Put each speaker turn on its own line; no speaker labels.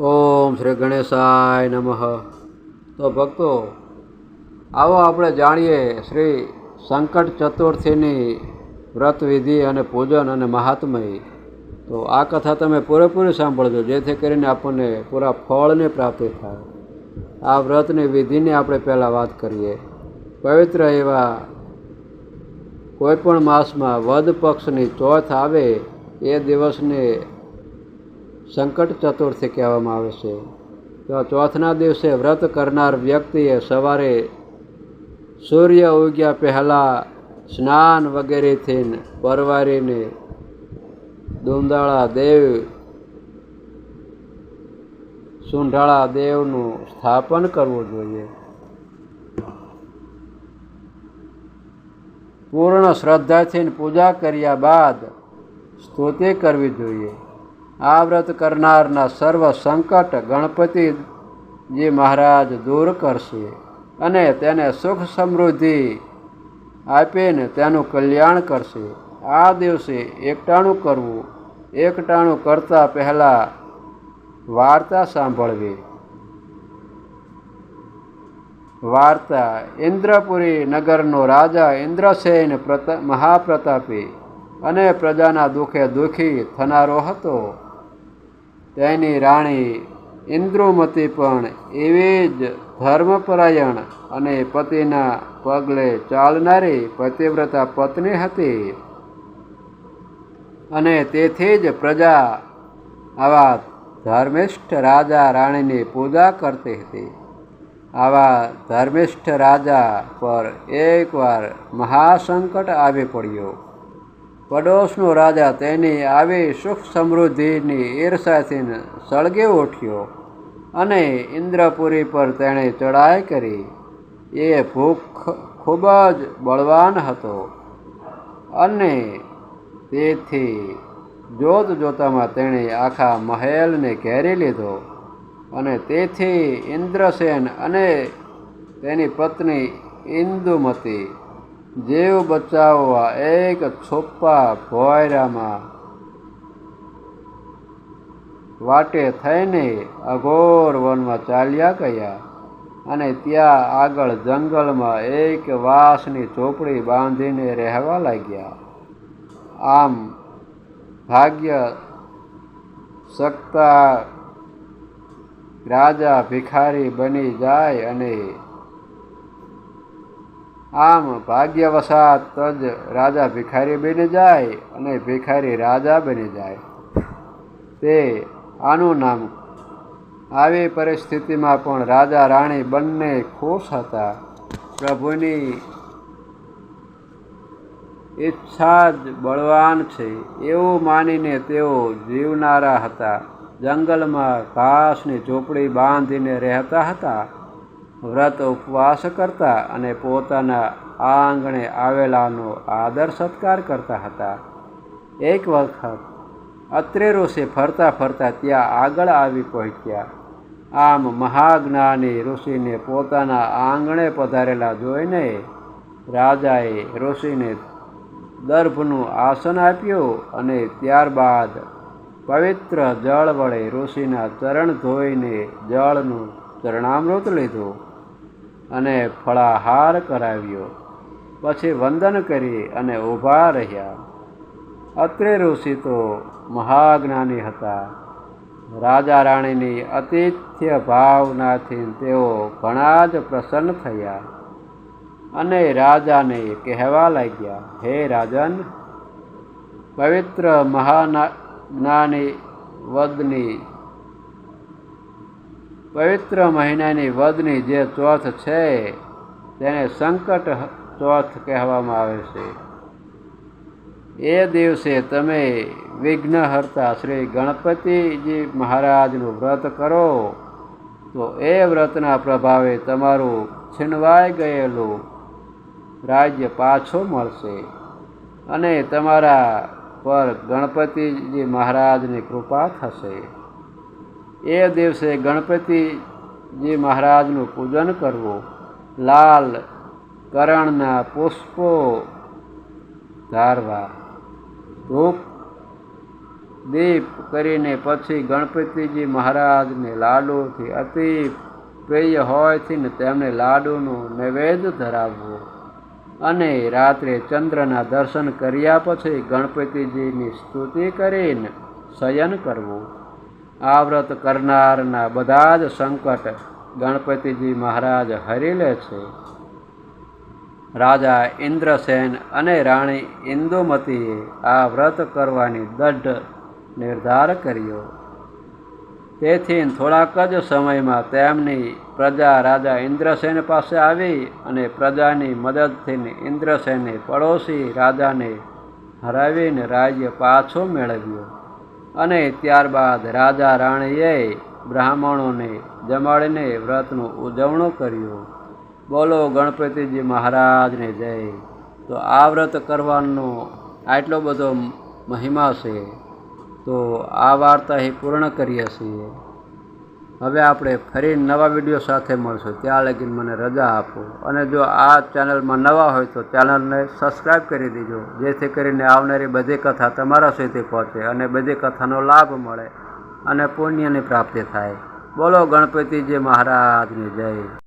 ઓમ શ્રી ગણેશાય નમઃ. તો ભક્તો, આવો આપણે જાણીએ શ્રી સંકટ ચતુર્થીની વ્રત વિધિ અને પૂજન અને મહાત્મય. તો આ કથા તમે પૂરેપૂરી સાંભળજો, જેથી કરીને આપણને પૂરા ફળની પ્રાપ્તિ થાય. આ વ્રતની વિધિની આપણે પહેલાં વાત કરીએ. પવિત્ર એવા કોઈપણ માસમાં વદ પક્ષની ચોથ આવે, એ દિવસને સંકટ ચતુર્થી કહેવામાં આવે છે. તો ચોથના દિવસે વ્રત કરનાર વ્યક્તિએ સવારે સૂર્ય ઉગ્યા પહેલાં સ્નાન વગેરેથી પરવારીને દુંદાળા દેવ, સુંઢાળા દેવનું સ્થાપન કરવું જોઈએ. પૂર્ણ શ્રદ્ધાથી પૂજા કર્યા બાદ સ્તુતિ કરવી જોઈએ. આ વ્રત કરનારના સર્વ સંકટ ગણપતિજી મહારાજ દૂર કરશે અને તેને સુખ સમૃદ્ધિ આપીને તેનું કલ્યાણ કરશે. આ દિવસે એકટાણું કરવું, એકટાણું કરતાં પહેલાં વાર્તા સાંભળવી. વાર્તા, ઇન્દ્રપુરી નગરનો રાજા ઇન્દ્રસેન પ્રતા, મહાપ્રતાપી અને પ્રજાના દુઃખે દુઃખી થનારો હતો. તેની રાણી ઇન્દ્રુમતી પણ એવી જ ધર્મપરાયણ અને પતિના પગલે ચાલનારી પતિવ્રતા પત્ની હતી. અને તેથી જ પ્રજા આવા ધર્મિષ્ઠ રાજા રાણીની પૂજા કરતી હતી. આવા ધર્મિષ્ઠ રાજા પર એકવાર મહાસંકટ આવી પડ્યો. પડોશનો રાજા તેની આવી સુખ સમૃદ્ધિની ઈર્ષાથી સળગી ઉઠ્યો અને ઇન્દ્રપુરી પર તેણે ચડાઈ કરી. એ ભૂખ ખૂબ જ બળવાન હતો અને તેથી જોત જોતામાં તેણે આખા મહેલને ઘેરી લીધો અને તેથી ઇન્દ્રસેન અને તેની પત્ની ઇન્દુમતી જીવ બચાવવા એક છોપ્પા ભોયરામાં. વાટે થઈને અઘોર વનમાં ચાલ્યા ગયા અને ત્યાં આગળ જંગલમાં એક વાંસની ચોપડી બાંધીને રહેવા લાગ્યા. આમ ભાગ્ય શકતા રાજા ભિખારી બની જાય અને આમ ભાગ્યવશાત જ રાજા ભિખારી બની જાય અને ભિખારી રાજા બની જાય. તે આનું નામ આવી પરિસ્થિતિમાં પણ રાજા રાણી બંને ખુશ હતા. પ્રભુની ઈચ્છા જ બળવાન છે. એવું માનીને તેઓ જીવનારા હતા. જંગલમાં ઘાસની ઝોપડી બાંધીને રહેતા હતા. વ્રત ઉપવાસ કરતા અને પોતાના આંગણે આવેલાનો આદર સત્કાર કરતા હતા. એક વખત અત્રે ઋષિ ફરતા ફરતા ત્યાં આગળ આવી પહોંચ્યા. આમ મહાજ્ઞાની ઋષિને પોતાના આંગણે પધારેલા જોઈને રાજાએ ઋષિને દર્ભનું આસન આપ્યું અને ત્યારબાદ પવિત્ર જળ વડે ઋષિના ચરણ ધોઈને જળનું ચરણામૃત લીધું. અને ફળાહાર કરાવ્યો. પછી વંદન કરી અને ઊભા રહ્યા. અત્રે ઋષિ તો મહાજ્ઞાની હતા. રાજા રાણીની અતિથ્ય ભાવનાથી તેઓ ઘણા જ પ્રસન્ન થયા અને રાજાને કહેવા લાગ્યા, હે રાજન, પવિત્ર મહાના જ્ઞાની વદની પવિત્ર મહિનાની વદની જે ચોથ છે, તેને સંકટ ચોથ કહેવામાં આવે છે. એ દિવસે તમે વિઘ્નહર્તા શ્રી ગણપતિજી મહારાજનું વ્રત કરો, તો એ વ્રતના પ્રભાવે તમારું છીનવાઈ ગયેલું રાજ્ય પાછું મળશે અને તમારા પર ગણપતિજી મહારાજની કૃપા થશે. એ દિવસે ગણપતિજી મહારાજનું પૂજન કરવું. લાલ કરણના પુષ્પો ધારવા. ધૂપ, દીપ કરીને પછી ગણપતિજી મહારાજને લાડુથી અતિ પ્રિય હોયથી ને તેમને લાડુનું નૈવેદ્ય ધરાવવું. અને રાત્રે ચંદ્રના દર્શન કર્યા પછી ગણપતિજીની સ્તુતિ કરીને શયન કરવું. આ વ્રત કરનારના બધા જ સંકટ ગણપતિજી મહારાજ હરી લે છે. રાજા ઇન્દ્રસેન અને રાણી ઇન્દુમતીએ આ વ્રત કરવાની દઢ નિર્ધાર કર્યો. તેથી થોડાક જ સમયમાં તેમની પ્રજા રાજા ઇન્દ્રસેન પાસે આવી અને પ્રજાની મદદથી ઇન્દ્રસેને પડોશી રાજાને હરાવીને રાજ્ય પાછું મેળવ્યું. અને ત્યારબાદ રાજા રાણીએ બ્રાહ્મણોને જમાડીને વ્રતનું ઉજવણું કર્યું. બોલો ગણપતિજી મહારાજને જય. તો આ વ્રત કરવાનો આટલો બધો મહિમા છે. તો આ વાર્તા અહીં પૂર્ણ કરીએ છીએ. હવે આપણે ફરી નવા વીડિયો સાથે મળશું. ત્યાં લગીને મને રજા આપો. અને જો આ ચેનલમાં નવા હોય તો ચેનલને સબસ્ક્રાઈબ કરી દેજો. જેથી કરીને આવનારી બધી કથા તમારા સુધી પહોંચે અને બધી કથાનો લાભ મળે અને પુણ્યની પ્રાપ્તિ થાય. બોલો ગણપતિજી મહારાજની જય.